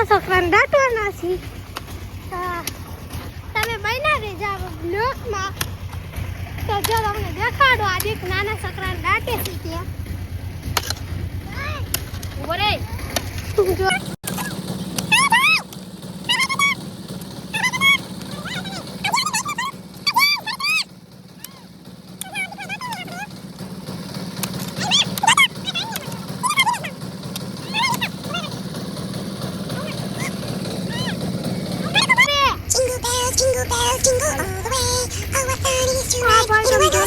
નાના છોકરાને દાટવાના છીએ. તમે રહેજો આ બ્લોકમાં. તો જો તમને દેખાડો આજે એક નાના છોકરાને દાટે છે ત્યાં. ઊભો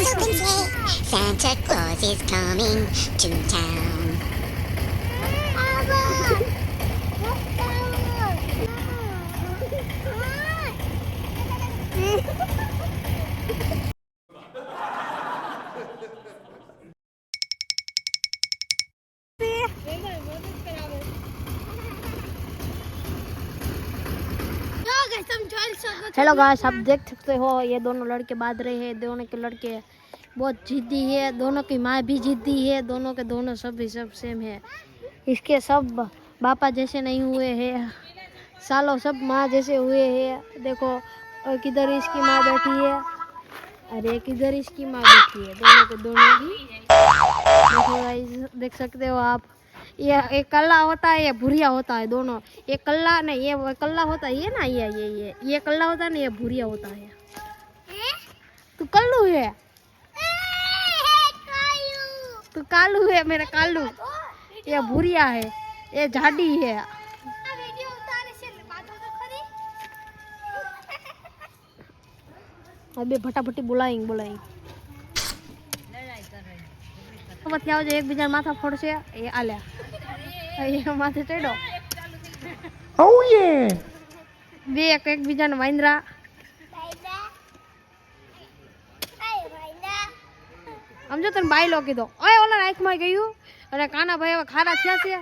Santa Claus is coming to town. Hello guys आप देख सकते हो, ये दोनों लड़के बात रहे हैं, दोनों के लड़के बहुत जिद्दी है, दोनों की माँ भी जिद्दी है, दोनों के दोनों सब भी सब सेम है। इसके सब बापा जैसे नहीं हुए हैं, सालों सब माँ जैसे हुए हैं। देखो और किधर इसकी माँ बैठी है अरे किधर इसकी माँ बैठी है, दोनों के दोनों की देखो देख सकते हो आप। ये एक कल्ला होता है ये भूरिया होता है दोनों ये कल्ला नहीं ये वो कल्ला होता है ये ना ये ये ये ये कल्ला होता है ना ये भूरिया होता है तू कल्लू है तू कालू है मेरा कालू ये भूरिया है ये झाड़ी है अबे फटाफटी बुलाएंगे बुलाएंगे પછી આવજો એકબીજા માથા ફોડશે એ આલ્યા એ માથે ચડો. Oh yeah! બે એક એકબીજાને વાંદરા. સમજો તને બાયલો કીધો. ઓય ઓલા આંખમાં ગયું? અને કાનાભાઈ હવે ખારા થયા છે.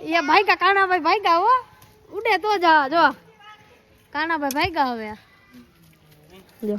એ ભાઈગા કાનાભાઈ ભાઈગા હો. ઉડે તો જા જો. કાનાભાઈ ભાઈગા હવે. જો.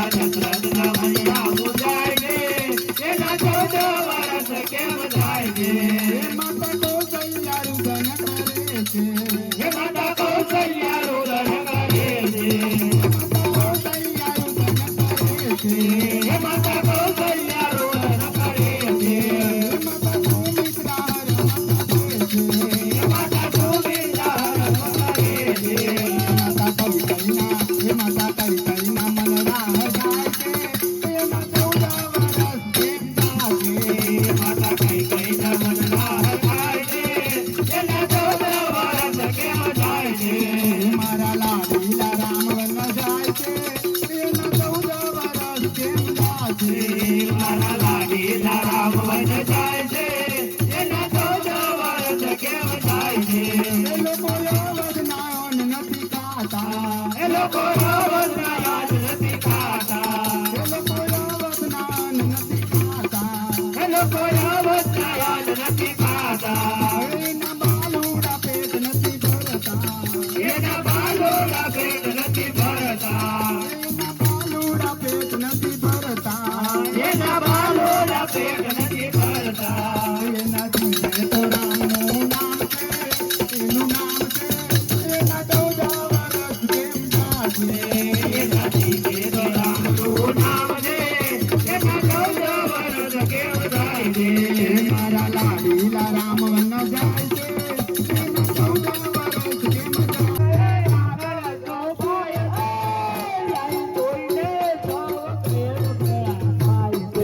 da da da da लीला रामवन्न जायते